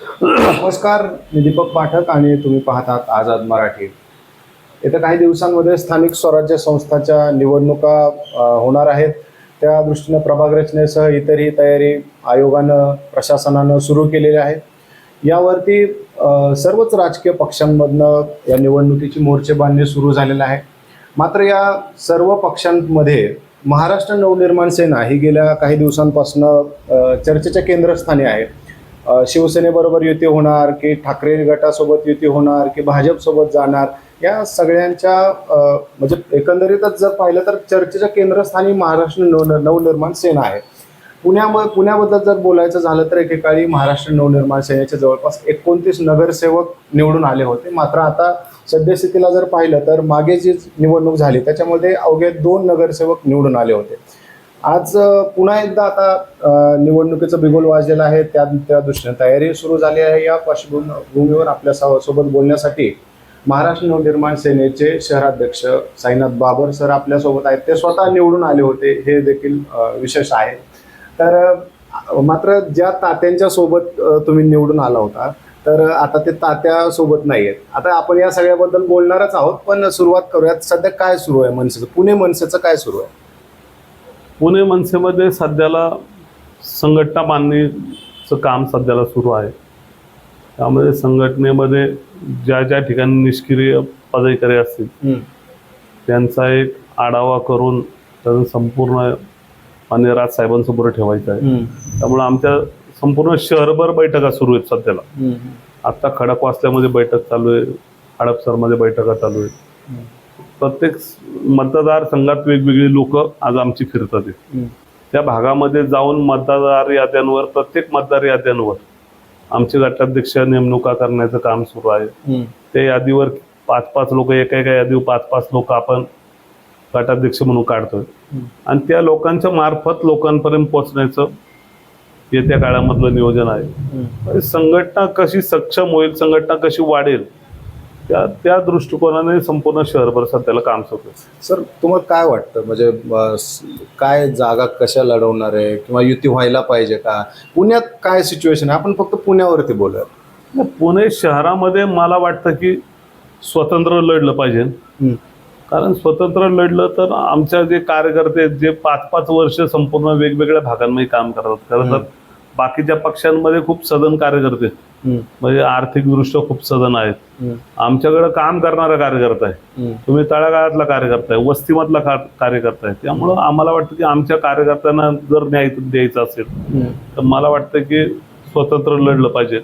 नमस्कार मी दीपक पाठक आणि तुम्ही पाहतात आझाद मराठी. येत्या काही दिवसांमध्ये स्थानिक स्वराज्य संस्थाच्या निवडणुका होणार आहेत. त्या दृष्टीनं प्रभाग रचनेसह इतरही तयारी आयोगानं प्रशासनानं सुरू केलेली आहे यावरती सर्वच राजकीय पक्षांमधनं या निवडणुकीची मोर्चेबांधणी सुरू झालेलं आहे. मात्र या सर्व पक्षांमध्ये महाराष्ट्र नवनिर्माण सेना ही गेल्या काही दिवसांपासून चर्चेच्या केंद्रस्थानी आहे. शिवसेनेबरोबर युती होणार की ठाकरे गटासोबत युती होणार की भाजपसोबत जाणार या सगळ्यांच्या म्हणजे एकंदरीतच जर पाहिलं तर चर्चेच्या केंद्रस्थानी महाराष्ट्र नव नवनिर्माण सेना आहे. पुण्यामध्ये पुण्याबद्दल जर बोलायचं झालं तर एकेकाळी महाराष्ट्र नवनिर्माण सेनेचे जवळपास एकोणतीस नगरसेवक निवडून आले होते. मात्र आता सद्यस्थितीला जर पाहिलं तर मागे जी निवडणूक झाली त्याच्यामध्ये अवघे दोन नगरसेवक निवडून आले होते. आज पुन्हा एकदा आता निवडणुकीचं बिगोल वाजलेलं आहे त्या त्या दृष्टीने तयारी सुरू झाली आहे या पार्श्वभूमीवर आपल्यासोबत बोलण्यासाठी महाराष्ट्र नवनिर्माण सेनेचे शहराध्यक्ष साईनाथ बाबर सर आपल्यासोबत आहेत. ते स्वतः निवडून आले होते हे देखील विशेष आहे. तर मात्र ज्या तात्यांच्या सोबत तुम्ही निवडून आला होता तर आता ते तात्या सोबत नाही आहेत. आता आपण या सगळ्याबद्दल बोलणारच आहोत पण सुरुवात करूयात. सध्या काय सुरू आहे मनसेचं? पुणे मनसेचं काय सुरू आहे? पुणे मनसेमध्ये सध्याला संघटना बांधणीचं काम सध्याला सुरू आहे. त्यामध्ये संघटनेमध्ये ज्या ज्या ठिकाणी निष्क्रिय पदाधिकारी असतील त्यांचा एक आढावा करून त्याचं संपूर्ण मान्य राजसाहेबांसमोर ठेवायचं आहे. त्यामुळे आमच्या संपूर्ण शहरभर बैठका सुरू आहेत सध्याला. आत्ता खडकवासल्यामध्ये बैठक चालू आहे हडपसरमध्ये बैठका चालू आहेत. प्रत्येक मतदार संघात वेगवेगळी लोक आज आमची फिरतात. त्या भागामध्ये जाऊन मतदार याद्यांवर प्रत्येक मतदार याद्यांवर आमचे गटाध्यक्ष नेमणुका करण्याचं काम सुरू आहे. त्या यादीवर पाच पाच लोक एका एका यादीवर पाच पाच लोक आपण गटाध्यक्ष म्हणून काढतोय. आणि त्या लोकांच्या मार्फत लोकांपर्यंत पोहोचण्याचं येत्या काळामधलं नियोजन आहे. संघटना कशी सक्षम होईल संघटना कशी वाढेल त्या त्या दृष्टिकोनाने संपूर्ण शहरभर सध्याला काम सुरू आहे. सर तुम्हाला काय वाटतं? म्हणजे काय जागा कशा लढवणार आहे? किंवा युती व्हायला पाहिजे का? पुण्यात काय सिच्युएशन आहे? आपण फक्त पुण्यावरती बोलूया पुणे शहरामध्ये मला वाटतं की स्वतंत्र लढलं पाहिजे. कारण स्वतंत्र लढलं तर आमच्या जे कार्यकर्ते जे पाच पाच वर्ष संपूर्ण वेगवेगळ्या भागांमध्ये काम करतात. खरं तर बाकीच्या पक्षांमध्ये खूप सदन कार्यकर्ते. म्हणजे आर्थिकदृष्ट्या खूप सदन आहेत. आमच्याकडे काम करणारा कार्यकर्ता आहे. तुम्ही तळागाळातला कार्यकर्ता आहे वस्तीमधला कार्यकर्ता आहे. त्यामुळं आम्हाला वाटतं की आमच्या कार्यकर्त्यांना जर न्याय द्यायचा असेल तर मला वाटतं की स्वतंत्र लढलं पाहिजे.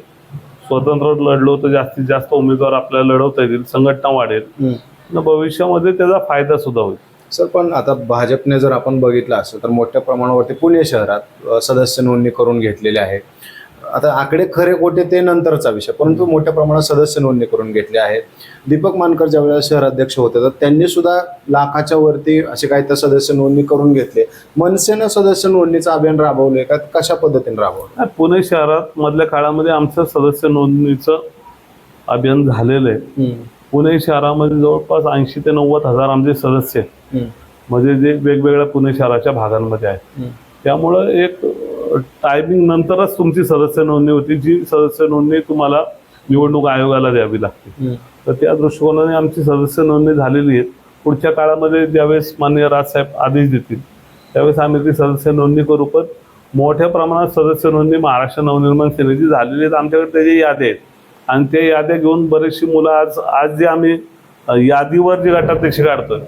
स्वतंत्र लढलो तर जास्तीत जास्त उमेदवार आपल्याला लढवता येतील संघटना वाढेल. भविष्यामध्ये त्याचा फायदा सुद्धा होईल. सर पण आता भाजपने जर आपण बघितलं असेल तर मोठ्या प्रमाणावरती पुणे शहरात सदस्य नोंदणी करून घेतलेली आहे. आता आकडे खरे खोटे ते नंतरचा विषय परंतु मोठ्या प्रमाणात सदस्य नोंदणी करून घेतली आहे. दीपक मानकर ज्यावेळेला शहराध्यक्ष होते तर त्यांनी सुद्धा लाखाच्या वरती असे काही तर सदस्य नोंदणी करून घेतले. मनसेनं सदस्य नोंदणीचं अभियान राबवले का? कशा पद्धतीने राबवलं पुणे शहरात मधल्या काळामध्ये आमचं सदस्य नोंदणीचं अभियान झालेलं आहे. पुणे शहरामध्ये जवळपास ऐंशी ते नव्वद हजार आमचे सदस्य आहेत. म्हणजे जे वेगवेगळ्या पुणे शहराच्या भागांमध्ये आहेत त्यामुळं एक टायमिंग नंतरच तुमची सदस्य नोंदणी होती जी सदस्य नोंदणी तुम्हाला निवडणूक आयोगाला द्यावी लागते. तर त्या दृष्टिकोनाने आमची सदस्य नोंदणी झालेली आहे. पुढच्या काळामध्ये ज्यावेळेस माननीय राजसाहेब आदेश देतील त्यावेळेस आम्ही ती सदस्य नोंदणी करू. पण मोठ्या प्रमाणात सदस्य नोंदणी महाराष्ट्र नवनिर्माण सेनेची झालेली आहेत. आमच्याकडे त्याच्या याद्या आहेत. आणि त्या याद्या घेऊन बरेचशी मुलं आज आज जे आम्ही यादीवर जे गटाध्यक्ष काढतोय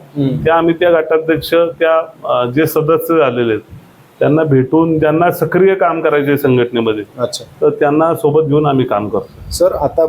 ते आम्ही त्या गटाध्यक्ष त्या जे सदस्य झालेले आहेत त्यांना भेटून ज्यांना सक्रिय काम करायचे संघटनेमध्ये अच्छा. तर त्यांना सोबत घेऊन आम्ही काम करतो सर आता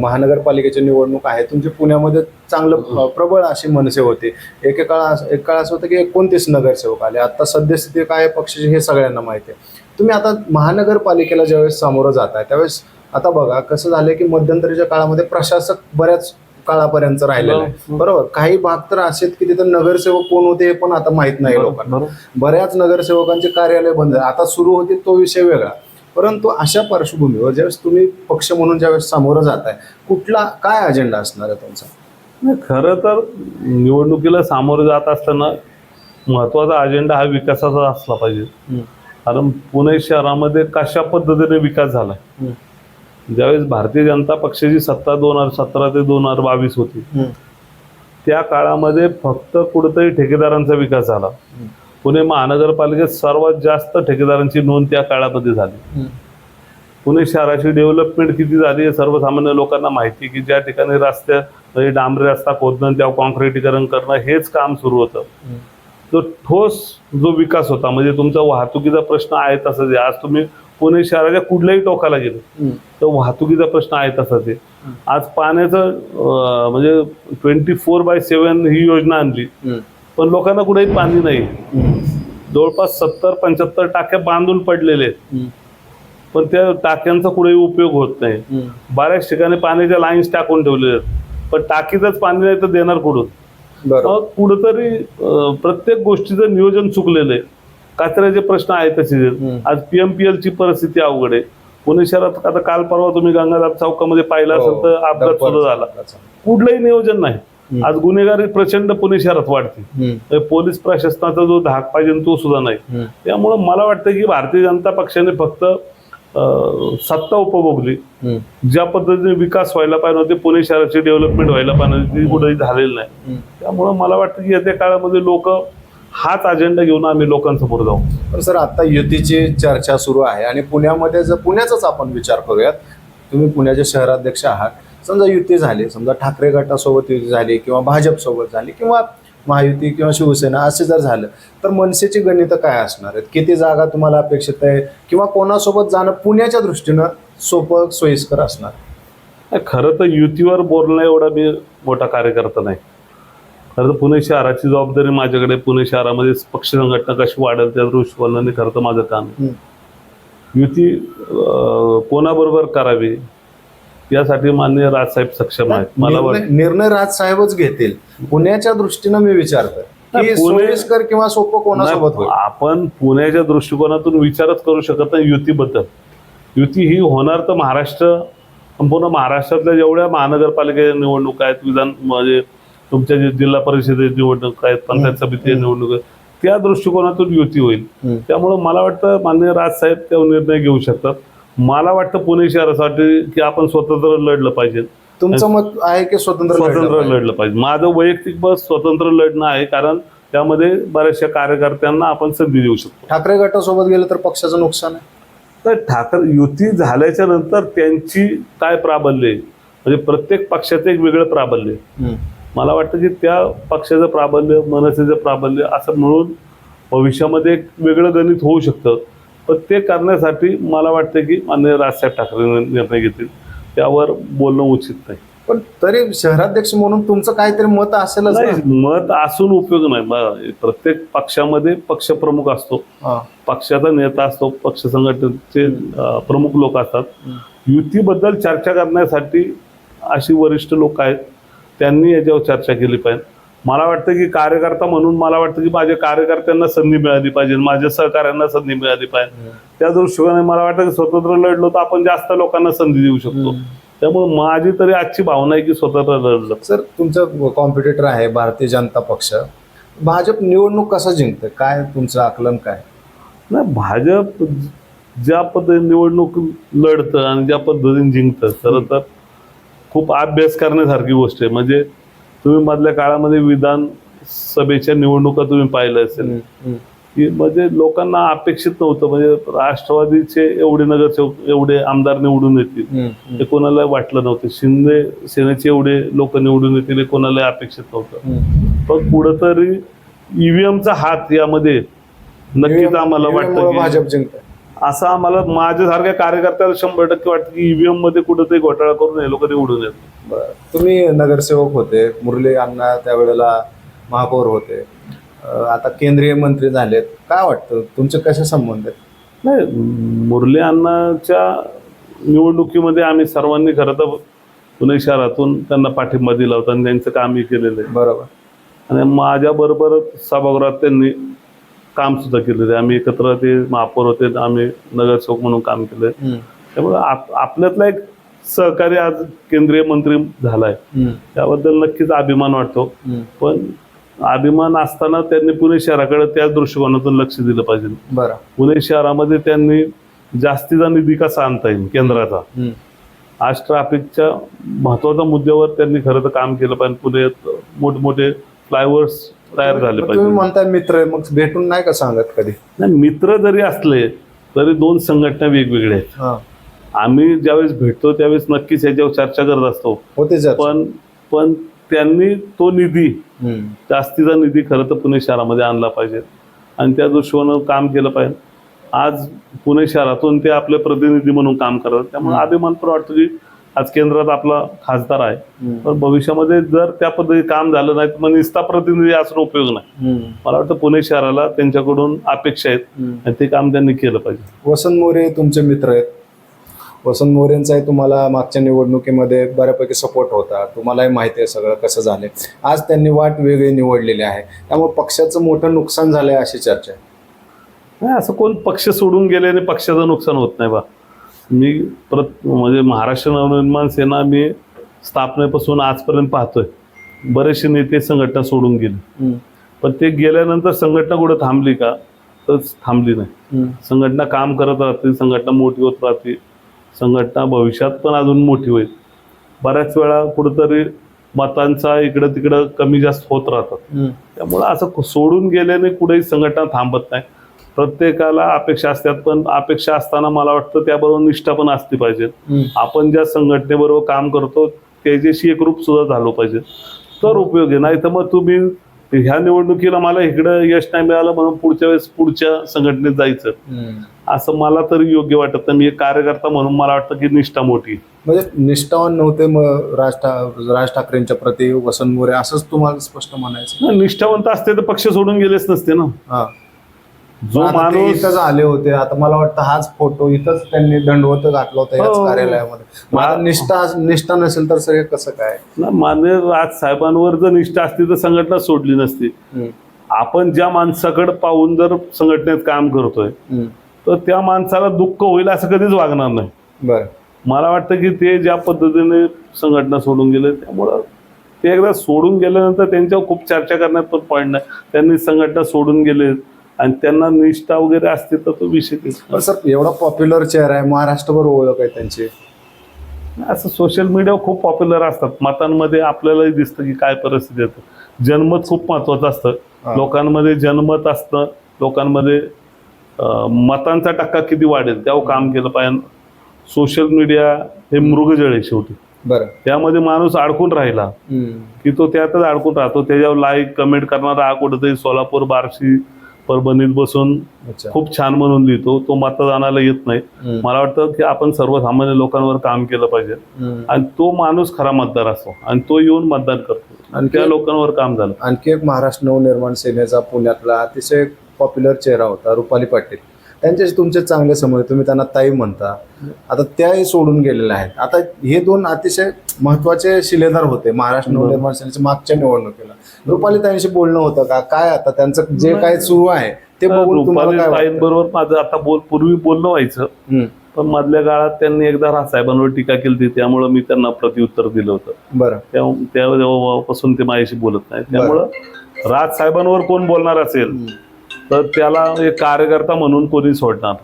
महानगरपालिकेची निवडणूक आहे तुमची पुण्यामध्ये चांगलं प्रबळ अशी मनसे होती. एके काळ एक काळ असं होतं की एकोणतीस नगरसेवक आले. आता सद्यस्थिती काय पक्षाची हे सगळ्यांना माहिती आहे. तुम्ही आता महानगरपालिकेला ज्यावेळेस सामोरं जात आहे त्यावेळेस आता बघा कसं झालंय की मध्यंतरीच्या काळामध्ये प्रशासक बऱ्याच काळापर्यंत राहिलेलं आहे. बरोबर. काही भाग तर असे आहेत की तिथं नगरसेवक कोण होते हे पण आता माहीत नाही लोकांना. बऱ्याच नगरसेवकांचे कार्यालय बंद आहे आता सुरू होतील तो विषय वेगळा. परंतु अशा पार्श्वभूमीवर ज्यावेळेस तुम्ही पक्ष म्हणून ज्यावेळेस सामोरं जाताय कुठला काय अजेंडा असणार आहे तुमचा? खरं तर निवडणुकीला सामोरं जात असताना महत्त्वाचा अजेंडा हा विकासाचा असला पाहिजे. कारण पुणे शहरामध्ये कशा पद्धतीने विकास झाला? ज्यावेळेस भारतीय जनता पक्षाची सत्ता दोन हजार सतरा ते दोन हजार बावीस होती त्या काळामध्ये फक्त कुठेतरी ठेकेदारांचा विकास झाला. पुणे महानगरपालिकेत सर्वात जास्त ठेकेदारांची नोंद त्या काळामध्ये झाली. पुणे शहराची डेव्हलपमेंट किती झाली हे सर्वसामान्य लोकांना माहिती की ज्या ठिकाणी रस्त्या म्हणजे डांबरी रस्ता खोदणं त्या कॉन्क्रिटीकरण करणं हेच काम सुरू होतं. जो ठोस जो विकास होता म्हणजे तुमचा वाहतुकीचा प्रश्न आहे तसाच आज तुम्ही पुणे शहराच्या कुठल्याही टोकाला गेले. तर वाहतुकीचा प्रश्न आहे तसाच आहे आज पाण्याचं म्हणजे ट्वेंटी फोर बाय सेवन ही योजना आणली. पण लोकांना कुठेही पाणी नाही. जवळपास सत्तर पंच्याहत्तर टाक्या बांधून पडलेले आहेत. पण त्या टाक्यांचा कुठेही उपयोग होत नाही. बऱ्याच ठिकाणी पाण्याच्या लाईन्स टाकून ठेवलेल्या आहेत. पण टाकीतच पाणी नाही तर देणार कुठून? कुठंतरी प्रत्येक गोष्टीचं नियोजन चुकलेलं आहे. कचऱ्याचे प्रश्न आहेत. हम्म. आज पीएमपीएल ची परिस्थिती अवघड आहे. पुणे शहरात आता काल परवा तुम्ही गंगाधार चौकामध्ये पाहिलं हो, असेल तर अपघात सुद्धा झाला. कुठलंही नियोजन नाही. आज गुन्हेगारी प्रचंड पुणे शहरात वाढते. पोलीस प्रशासनाचा जो धाक पाहिजे तो सुद्धा नाही. त्यामुळं मला वाटतं की भारतीय जनता पक्षाने फक्त सत्ता उपभोगली. ज्या पद्धतीने विकास व्हायला पाहिजे होते पुणे शहराची डेव्हलपमेंट व्हायला पाहिजे ती कुठेही झालेली नाही. त्यामुळं मला वाटतं की येत्या काळामध्ये लोक हाच अजेंडा घेऊन आम्ही लोकांसमोर जाऊ. पण सर आता युतीची चर्चा सुरू आहे आणि पुण्यामध्ये जर पुण्याचाच आपण विचार करूयात तुम्ही पुण्याचे शहराध्यक्ष आहात. समजा युती झाली समजा ठाकरे गटासोबत युती झाली किंवा भाजप सोबत झाली किंवा महायुती किंवा शिवसेना असे जर झालं तर मनसेची गणितं काय असणार आहेत? किती जागा तुम्हाला अपेक्षित आहे? किंवा कोणासोबत जाणं पुण्याच्या दृष्टीनं सोपं सोयीस्कर असणार? खरं तर युतीवर बोलणं एवढा मी मोठा कार्यकर्ता नाही. खरं तर पुणे शहराची जबाबदारी माझ्याकडे पुणे शहरामध्ये पक्ष संघटना कशी वाढेल त्या दृष्टिकोनाने खरं तर माझं काम आहे. युती कोणाबरोबर करावी यासाठी माननीय राजसाहेब सक्षम आहेत. मला वाटतं निर्णय राजसाहेबच घेतील. पुण्याच्या दृष्टीनं मी विचारतोय. की नाही, पुणे- सोयीस्कर किंवा सोपं कोणासोबत आपण पुण्याच्या दृष्टिकोनातून विचारच करू शकत नाही युतीबद्दल. युती ही होणार तर महाराष्ट्र संपूर्ण महाराष्ट्रातल्या जेवढ्या महानगरपालिकेच्या निवडणुका आहेत विधान म्हणजे तुमच्या जे जिल्हा परिषदेची निवडणूक आहेत पंचायत समिती निवडणूक आहेत त्या दृष्टिकोनातून युती होईल. त्यामुळं मला वाटतं माननीय राजसाहेब ते निर्णय घेऊ शकतात. मला वाटतं पुणे शहरासाठी की आपण स्वतंत्र लढलं पाहिजे. तुमचं मत आहे की स्वतंत्र स्वतंत्र? लढलं पाहिजे. माझं वैयक्तिक मत स्वतंत्र लढणं आहे कारण त्यामध्ये बऱ्याचशा कार्यकर्त्यांना आपण संधी देऊ शकतो. ठाकरे गटासोबत गेलं तर पक्षाचं नुकसान आहे? तर ठाकरे युती झाल्याच्यानंतर त्यांची काय प्राबल्य आहे? म्हणजे प्रत्येक पक्षाचं एक वेगळं प्राबल्य आहे. मला वाटतं की त्या पक्षाचं प्राबल्य मनसेचं प्राबल्य असं मिळून भविष्यामध्ये एक वेगळं गणित होऊ शकतं. पण ते करण्यासाठी मला वाटतं की माननीय राजसाहेब ठाकरे निर्णय घेतील. त्यावर बोलणं उचित नाही. पण तरी शहराध्यक्ष म्हणून तुमचं काहीतरी मत? नाही मत असून उपयोग नाही. प्रत्येक पक्षामध्ये पक्षप्रमुख असतो. पक्षाचा नेता असतो पक्ष संघटनेचे प्रमुख लोक असतात. युतीबद्दल चर्चा करण्यासाठी अशी वरिष्ठ लोक आहेत. त्यांनी याच्यावर चर्चा केली पाहिजे. मला वाटतं की कार्यकर्ता म्हणून मला वाटतं की माझ्या कार्यकर्त्यांना संधी मिळाली पाहिजे माझ्या सहकाऱ्यांना संधी मिळाली पाहिजे. त्या दृष्टिकोनाने मला वाटतं की स्वतंत्र लढलो तर आपण जास्त लोकांना संधी देऊ शकतो. त्यामुळे माझी तरी आजची भावना आहे की स्वतंत्र लढलं. सर तुमचं कॉम्पिटिटर आहे भारतीय जनता पक्ष. भाजप निवडणूक कसं जिंकतं काय तुमचं आकलन काय? नाही भाजप ज्या पद्धतीने निवडणूक लढतं आणि ज्या पद्धतीने जिंकतं खरं तर खूप अभ्यास करण्यासारखी गोष्ट आहे. म्हणजे तुम्ही मधल्या काळामध्ये विधान सभेच्या निवडणुका तुम्ही पाहिलं असेल. की म्हणजे लोकांना अपेक्षित नव्हतं. म्हणजे राष्ट्रवादीचे एवढे नगरसेवक एवढे आमदार निवडून येतील. हे कोणाला वाटलं नव्हतं. शिंदे सेनेचे एवढे लोक निवडून येतील हे कोणाला अपेक्षित नव्हतं. पण कुठंतरी ईव्हीएमचा हात यामध्ये नक्कीच आम्हाला वाटतं EVM मुळे की भाजप जिंकतं असं आम्हाला माझ्यासारख्या कार्यकर्त्याला शंभर टक्के वाटतं की ईव्हीएममध्ये कुठेतरी घोटाळा करून हे लोक निवडून येतात. बरं. तुम्ही नगरसेवक होते मुरली अण्णा त्यावेळेला महापौर होते. आता केंद्रीय मंत्री झालेत. काय वाटतं? तुमचे कसे संबंध आहेत? नाही मुरली अण्णाच्या निवडणुकीमध्ये आम्ही सर्वांनी खरं तर पुणे शहरातून त्यांना पाठिंबा दिला होता आणि त्यांचं कामही केलेलं आहे. बरोबर. आणि माझ्याबरोबर सभागृहात त्यांनी काम सुद्धा केलेलं आहे आम्ही एकत्र ते महापौर होते आम्ही नगरसेवक म्हणून काम केलंय त्यामुळे आप आपल्यातला एक सहकारी आज केंद्रीय मंत्री झालाय. त्याबद्दल नक्कीच अभिमान वाटतो. पण अभिमान असताना त्यांनी पुणे शहराकडे त्याच दृष्टिकोनातून लक्ष दिलं पाहिजे. बरं. पुणे शहरामध्ये त्यांनी जास्तीचा निधी कसा आणता येईल केंद्राचा? आज ट्रॅफिकच्या महत्त्वाच्या मुद्द्यावर त्यांनी खरं तर काम केलं पाहिजे. पुण्यात मोठमोठे फ्लायओव्हर्स तयार झाले मग तुम्ही पाहिजे. म्हणताय मित्र आहे मग भेटून नाही का सांगत कधी? नाही मित्र जरी असले तरी दोन संघटना वेगवेगळ्या आहेत. हा. आम्ही ज्यावेळेस भेटतो त्यावेळेस नक्कीच याच्यावर चर्चा करत असतो. होते पण पण त्यांनी तो निधी जास्तीचा निधी खरं तर पुणे शहरामध्ये आणला पाहिजे. आणि त्या दृष्टीनं काम केलं पाहिजे. आज पुणे शहरातून ते आपले प्रतिनिधी म्हणून काम करतात. त्यामुळे. अभिमान पण वाटतो की आज केंद्रात आपला खासदार आहे. पण भविष्यामध्ये जर त्या पद्धती काम झालं नाही तर मग निस्ता प्रतिनिधी असणं उपयोग नाही. मला वाटतं पुणे शहराला त्यांच्याकडून अपेक्षा आहेत आणि ते काम त्यांनी केलं पाहिजे. वसंत मोरे तुमचे मित्र आहेत. वसंत मोरेंचाही तुम्हाला मागच्या निवडणुकीमध्ये बऱ्यापैकी सपोर्ट होता. तुम्हालाही माहिती आहे सगळं कसं झालंय. आज त्यांनी वाट वेगळी निवडलेली आहे. त्यामुळे पक्षाचं मोठं नुकसान झालंय अशी चर्चा आहे. नाही असं कोण पक्ष सोडून गेल्याने पक्षाचं नुकसान होत नाही बा. मी प्रत म्हणजे महाराष्ट्र नवनिर्माण सेना मी स्थापनेपासून आजपर्यंत पाहतोय. बरेचसे नेते संघटना सोडून गेले. पण ते गेल्यानंतर संघटना कुठं थांबली का? तर थांबली नाही. संघटना काम करत राहते संघटना मोठी होत राहते. संघटना भविष्यात पण अजून मोठी होईल. बऱ्याच वेळा कुठंतरी मतांचा इकडं तिकडं कमी जास्त होत राहतात. त्यामुळं असं सोडून गेल्याने कुठेही संघटना थांबत नाही. प्रत्येकाला अपेक्षा असतात पण अपेक्षा असताना मला वाटतं त्याबरोबर निष्ठा पण असली पाहिजे. आपण ज्या संघटनेबरोबर काम करतो त्याच्याशी एकरूप सुद्धा झालो पाहिजे. तर उपयोग. आहे नाही तर मग तुम्ही ह्या निवडणुकीला मला इकडं यश नाही मिळालं म्हणून पुढच्या वेळेस पुढच्या संघटनेत जायचं. असं मला तरी योग्य वाटत. मी एक कार्यकर्ता म्हणून मला वाटतं की निष्ठा मोठी. म्हणजे निष्ठावान नव्हते मग राज ठा- राज ठाकरेंच्या प्रती वसंत मोरे असंच तुम्हाला स्पष्ट म्हणायचं? निष्ठावंत असते तर पक्ष सोडून गेलेच नसते ना. जो माणूस आले होते. आता मला वाटतं हाच फोटो इथंच त्यांनी दंडवत घातला होता याच हो. कार्यालयामध्ये. आता निष्ठा निष्ठा नसेल तर सगळे कसं काय? ना मान्य राज साहेबांवर जर निष्ठा असती तर संघटना सोडली नसती. आपण ज्या माणसाकडे पाहून जर संघटनेत काम करतोय तर त्या माणसाला दुःख होईल असं कधीच वागणार नाही. बरं. मला वाटतं की ते ज्या पद्धतीने संघटना सोडून गेले त्यामुळं ते एकदा सोडून गेल्यानंतर त्यांच्यावर खूप चर्चा करण्यात पण पॉईंट नाही त्यांनी संघटना सोडून गेले आणि त्यांना निष्ठा वगैरे असते तर तो विषय सर एवढा पॉप्युलर चेहरा आहे महाराष्ट्रभर ओळख आहे त्यांची. असं सोशल मीडियावर खूप पॉप्युलर असतात. मतांमध्ये आपल्यालाही दिसतं की काय परिस्थिती येतं जनमत खूप महत्वाचं असतं. लोकांमध्ये जनमत असतं. लोकांमध्ये मतांचा टक्का किती वाढेल त्यावर काम केलं पाहिजे. सोशल मीडिया हे मृगजळ आहे शेवटी. बरं. त्यामध्ये माणूस अडकून राहिला की तो त्यातच अडकून राहतो. त्याच्यावर लाईक कमेंट करणारा हा कुठेतरी सोलापूर बार्शी परभणीत बसून अच्छा. खूप छान म्हणून लिहितो. तो मतदानाला येत नाही. मला वाटतं की आपण सर्वसामान्य लोकांवर काम केलं पाहिजे. आणि तो माणूस खरा मतदार असतो आणि तो येऊन मतदान करतो. आणि त्या लोकांवर काम झालं. आणखी एक महाराष्ट्र नवनिर्माण सेनेचा पुण्यातला अतिशय पॉप्युलर चेहरा होता रुपाली पाटील. त्यांच्याशी तुमचे चांगले समज तुम्ही त्यांना ताई म्हणता. आता त्याही सोडून गेलेल्या आहेत. आता हे दोन अतिशय महत्त्वाचे शिलेदार होते. महाराष्ट्र बरोबर. नवनिर्माण सेनेच्या मागच्या निवडणुकीला. रुपाली ताईंशी बोलणं होतं का? काय आता? त्यांचं जे काय सुरू आहे ते बघून? ताईंबरोबर माझं आता बोल पूर्वी बोलणं व्हायचं. पण मधल्या काळात त्यांनी एकदा राजसाहेबांवर टीका केली होती. त्यामुळं मी त्यांना प्रत्युत्तर दिलं होतं. बरं. तेव्हापासून ते माझ्याशी बोलत नाही त्यामुळं राजसाहेबांवर कोण बोलणार असेल? तर त्याला एक कार्यकर्ता म्हणून कोणी सोडणार.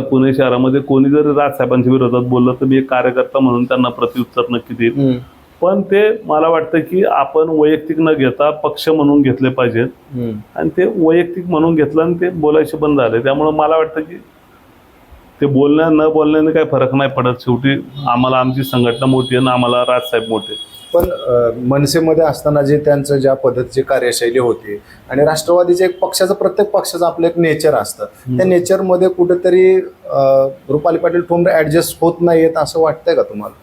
पुणे शहरामध्ये कोणी जरी राजसाहेबांच्या विरोधात बोललं तर मी एक कार्यकर्ता म्हणून त्यांना प्रत्युत्तर नक्की देईल. पण ते मला वाटतं की आपण वैयक्तिक न घेता पक्ष म्हणून घेतले पाहिजेत. आणि ते वैयक्तिक म्हणून घेतलं आणि ते बोलायचे बंद झाले. त्यामुळे मला वाटतं की ते बोलण्या न बोलण्याने काही फरक नाही पडत. शेवटी आम्हाला आमची संघटना मोठी आहे ना आम्हाला राजसाहेब मोठे. पण मनसेमध्ये असताना जे त्यांचं ज्या पद्धतीची कार्यशैली होती आणि राष्ट्रवादीचे एक पक्षाचं प्रत्येक पक्षाचं आपलं एक नेचर असतं. त्या नेचरमध्ये कुठेतरी रुपाली पाटील ठोंबरे ऍडजस्ट होत नाहीयेत असं वाटतंय का तुम्हाला?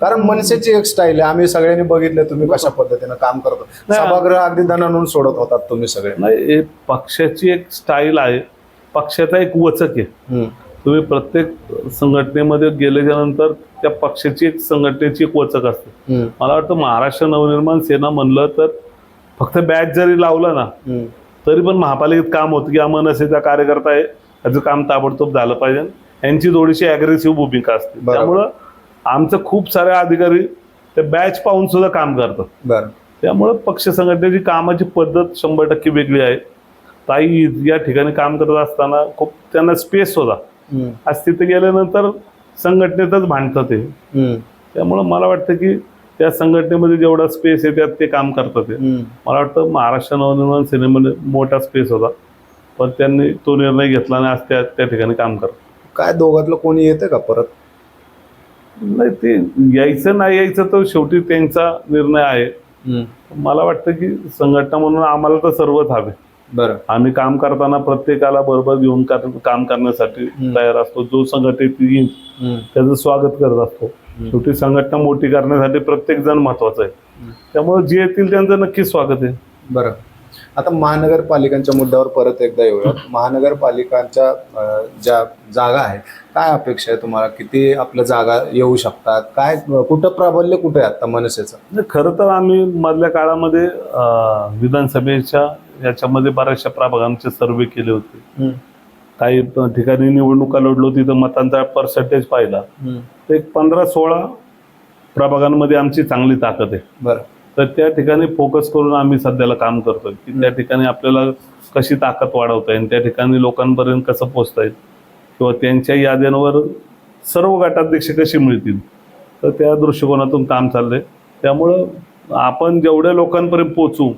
कारण मनसेची एक स्टाईल आहे. आम्ही सगळ्यांनी बघितलं तुम्ही कशा पद्धतीनं काम करतो. सभागृह अगदी दणानून सोडत होतात तुम्ही सगळे. नाही पक्षाची एक स्टाईल आहे. पक्षाचा एक वचक आहे. तुम्ही प्रत्येक संघटनेमध्ये गेल्याच्यानंतर त्या पक्षाची एक संघटनेची एक वचक असते. मला वाटतं महाराष्ट्र नवनिर्माण सेना म्हणलं तर फक्त बॅच जरी लावलं ना. तरी पण महापालिकेत काम होतं की हा मनसेचा कार्यकर्ता आहे त्याचं काम ताबडतोब झालं पाहिजे यांची थोडीशी अग्रेसिव्ह भूमिका असते. त्यामुळं आमचं खूप सारे अधिकारी ते बॅच पाहून सुद्धा काम करतात त्यामुळं पक्ष संघटनेची कामाची पद्धत शंभर टक्के वेगळी आहे ताई या ठिकाणी काम करत असताना खूप त्यांना स्पेस होता. आज तिथे गेल्यानंतर संघटनेतच भांडतात ते. त्यामुळं मला वाटतं की त्या संघटनेमध्ये जेवढा स्पेस आहे त्यात ते काम करतात. मला वाटतं महाराष्ट्र नवनिर्माण सेनेमध्ये मोठा स्पेस होता. पण त्यांनी तो निर्णय घेतला आणि आज त्या त्या ठिकाणी काम करतात. काय दोघातलं कोणी येतं का परत? नाही ते यायचं नाही यायचं तर शेवटी त्यांचा निर्णय आहे. मला वाटतं की संघटना म्हणून आम्हाला तर सर्वच हवे. आम्ही काम करताना प्रत्येकाला बरोबर घेऊन काम करण्यासाठी. तयार असतो. जो संघटित येईल त्याचं स्वागत करत असतो. शेवटी संघटना मोठी करण्यासाठी प्रत्येक जण महत्त्वाचा आहे. त्यामुळे जे येतील त्यांचं नक्कीच स्वागत आहे. बरं. आता महानगरपालिकांच्या मुद्द्यावर परत एकदा येऊया महानगरपालिकांच्या ज्या जागा आहेत काय अपेक्षा आहे तुम्हाला? किती आपल्या जागा येऊ शकतात? काय कुठं प्राबल्य कुठे आहे आता मनसेचं? म्हणजे खरं तर आम्ही मधल्या काळामध्ये विधानसभेच्या याच्यामध्ये बऱ्याचशा प्रभागांचे सर्वे केले होते. काही ठिकाणी निवडणुका लढलो तिथं मतांचा पर्सेंटेज पाहिला. तर एक पंधरा सोळा प्रभागांमध्ये आमची चांगली ताकद आहे. बरं. तर त्या ठिकाणी फोकस करून आम्ही सध्याला काम करतोय. की त्या ठिकाणी आपल्याला कशी ताकद वाढवता येईल त्या ठिकाणी लोकांपर्यंत कसं पोचता येईल किंवा त्यांच्या याद्यांवर सर्व गटाध्यक्ष कशी मिळतील तर त्या दृष्टिकोनातून काम चाललंय. त्यामुळं आपण जेवढ्या लोकांपर्यंत पोचू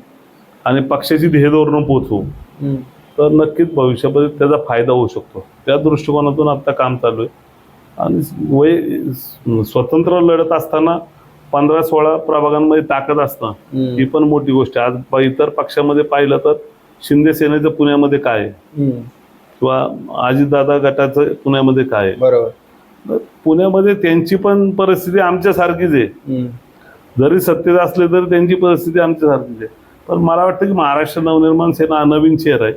आणि पक्षाची ध्येयधोरणं पोचू हम्म, तर नक्कीच भविष्यामध्ये त्याचा फायदा होऊ शकतो. त्या दृष्टिकोनातून आता काम चालू आहे. आणि वय स्वतंत्र लढत असताना पंधरा सोळा प्रभागांमध्ये ताकद असणं ही पण मोठी गोष्ट आहे. आज इतर पक्षामध्ये पाहिलं तर शिंदे सेनेचं पुण्यामध्ये काय किंवा अजितदादा गटाचं पुण्यामध्ये काय आहे? बरोबर. पुण्यामध्ये त्यांची पण परिस्थिती आमच्यासारखीच आहे. जरी सत्तेत असले तरी त्यांची परिस्थिती आमच्यासारखीच आहे. पण मला वाटतं की महाराष्ट्र नवनिर्माण सेना हा नवीन चेअर आहे.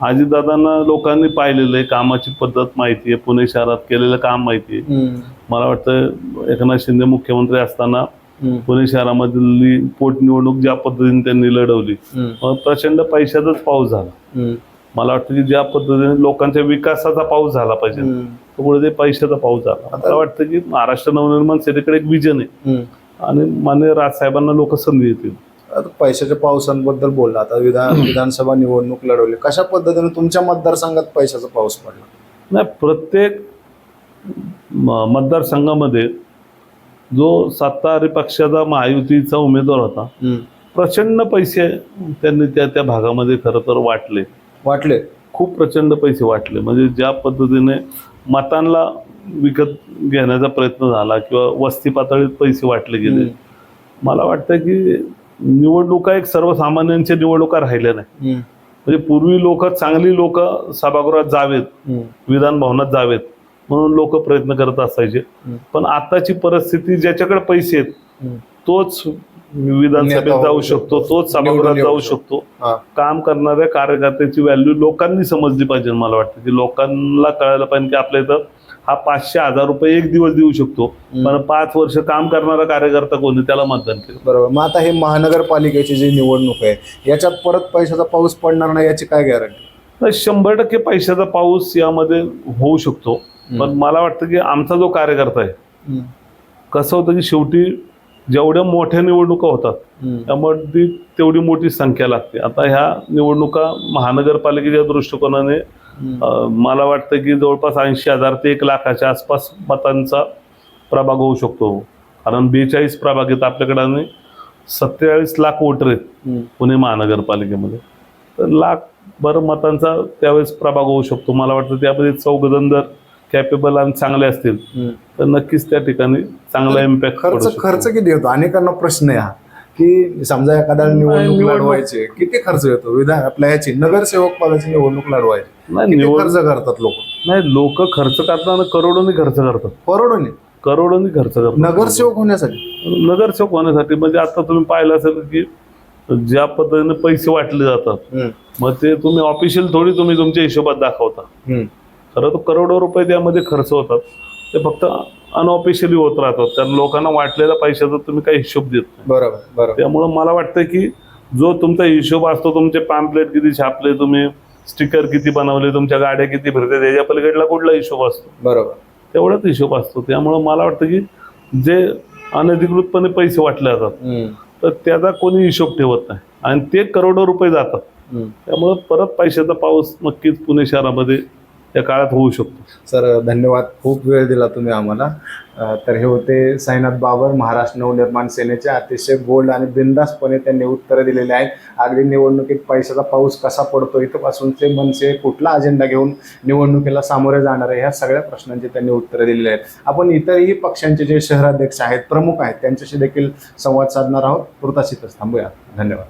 अजितदादांना लोकांनी पाहिलेलं आहे कामाची पद्धत माहिती आहे पुणे शहरात केलेलं काम माहिती आहे. मला वाटतं एकनाथ शिंदे मुख्यमंत्री असताना पुणे शहरामधली पोटनिवडणूक ज्या पद्धतीने त्यांनी लढवली प्रचंड पैशाचाच पाऊस झाला. मला वाटतं की ज्या पद्धतीने लोकांच्या विकासाचा पाऊस झाला पाहिजे त्यामुळे ते पैशाचा पाऊस झाला. मला वाटतं की महाराष्ट्र नवनिर्माण सेनेकडे एक विजन आहे. आणि माननीय राजसाहेबांना लोक संधी देतील. आता पैशाच्या पावसांबद्दल बोलला आता विधान विधानसभा निवडणूक लढवली कशा पद्धतीने तुमच्या मतदारसंघात पैशाचा पाऊस पडला? नाही प्रत्येक म- मतदारसंघामध्ये जो सत्ताधारी पक्षाचा महायुतीचा उमेदवार होता हम्म. प्रचंड पैसे त्यांनी त्या त्या भागामध्ये खरं तर वाटले. वाटले? खूप प्रचंड पैसे वाटले. म्हणजे ज्या पद्धतीने मतांना विकत घेण्याचा प्रयत्न झाला किंवा वस्ती पातळीत पैसे वाटले गेले हम्म, मला वाटतं की निवडणुका एक सर्वसामान्यांच्या निवडणुका राहिल्या नाही म्हणजे पूर्वी लोक चांगली लोक सभागृहात जावेत हम्म, विधान भवनात जावेत म्हणून लोक प्रयत्न करत असायचे. पण आताची परिस्थिती ज्याच्याकडे पैसे आहेत. तोच विधानसभेत जाऊ शकतो. तोच सभागृहात जाऊ शकतो. काम करणाऱ्या कार्यकर्त्याची व्हॅल्यू लोकांनी समजली पाहिजे मला वाटतं की लोकांना कळायला पाहिजे की आपल्या इथं हा पाचशे हजार रुपये एक दिवस देऊ शकतो. पण पाच वर्ष काम करणारा कार्यकर्ता कोणी त्याला मतदान केलं. बरोबर. मग आता हे महानगरपालिकेची जी निवडणूक आहे याच्यात परत पैशाचा पाऊस पडणार नाही याची काय गॅरंटी? शंभर टक्के पैशाचा पाऊस यामध्ये होऊ शकतो. पण मला वाटतं की आमचा जो कार्यकर्ता आहे कसं होतं की शेवटी जेवढ्या मोठ्या निवडणुका होतात त्यामुळे ती तेवढी मोठी संख्या लागते. आता ह्या निवडणुका महानगरपालिकेच्या दृष्टिकोनाने मला वाटतं की जवळपास ऐंशी हजार ते एक लाखाच्या आसपास मतांचा प्रभाग होऊ शकतो. कारण बेचाळीस प्रभाग आहेत आपल्याकडे सत्तेचाळीस लाख वोटर आहेत पुणे महानगरपालिकेमध्ये. तर लाख बरं मतांचा त्यावेळेस प्रभाग होऊ शकतो. मला वाटतं त्यामध्ये चौघजण जर कॅपेबल आणि चांगले असतील. तर नक्कीच त्या ठिकाणी चांगला इम्पॅक्ट खर्च खर्च किती येतो अनेकांना प्रश्न आहे हा. की समजा एखाद्या निवडणूक लढवायची किती खर्च येतो? विधान आपल्या ह्याची नगरसेवक पदाची निवडणूक लढवायची. नाही खर्च करतात लोक? नाही लोक खर्च करताना करोडोनी खर्च करतात. करोडोने? करोडोनी खर्च करतात. नगरसेवक होण्यासाठी? नगरसेवक होण्यासाठी म्हणजे आता तुम्ही पाहिलं असेल की ज्या पद्धतीने पैसे वाटले जातात मग ते तुम्ही ऑफिशियल थोडी तुम्ही तुमच्या हिशोबात दाखवता. खरं तर करोडो रुपये त्यामध्ये खर्च होतात. ते फक्त अनऑफिशियली होत राहतात. कारण लोकांना वाटलेल्या पैशाचा तुम्ही काही हिशोब देत नाही. बरोबर बरोबर. त्यामुळं मला वाटतं की जो तुमचा हिशोब असतो तुमचे पॅम्पलेट किती छापले तुम्ही स्टिकर किती बनवले तुमच्या गाड्या किती फिरते त्याच्या पलीकडला कुठला हिशोब असतो? बरोबर. तेवढाच हिशोब असतो. त्यामुळं मला वाटतं की जे अनधिकृतपणे पैसे वाटले जातात हम्म, तर त्याचा कोणी हिशोब ठेवत नाही. आणि ते करोडो रुपये जातात. हम्म. त्यामुळं परत पैशाचा पाऊस नक्कीच पुणे शहरामध्ये त्या काळात होऊ शकतो. सर धन्यवाद. खूप वेळ दिला तुम्ही आम्हाला. तर हे होते साईनाथ बाबर महाराष्ट्र नवनिर्माण सेनेचे अतिशय बोल्ड आणि बिंदासपणे त्यांनी उत्तरं दिलेली आहेत. अगदी निवडणुकीत पैशाचा पाऊस कसा पडतो इथंपासून ते मनसे कुठला अजेंडा घेऊन निवडणुकीला सामोरे जाणार आहे ह्या सगळ्या प्रश्नांची त्यांनी उत्तरं दिलेली आहेत. आपण इतरही पक्षांचे जे शहराध्यक्ष आहेत प्रमुख आहेत त्यांच्याशी देखील संवाद साधणार आहोत. तुर्तास थांबूया. धन्यवाद.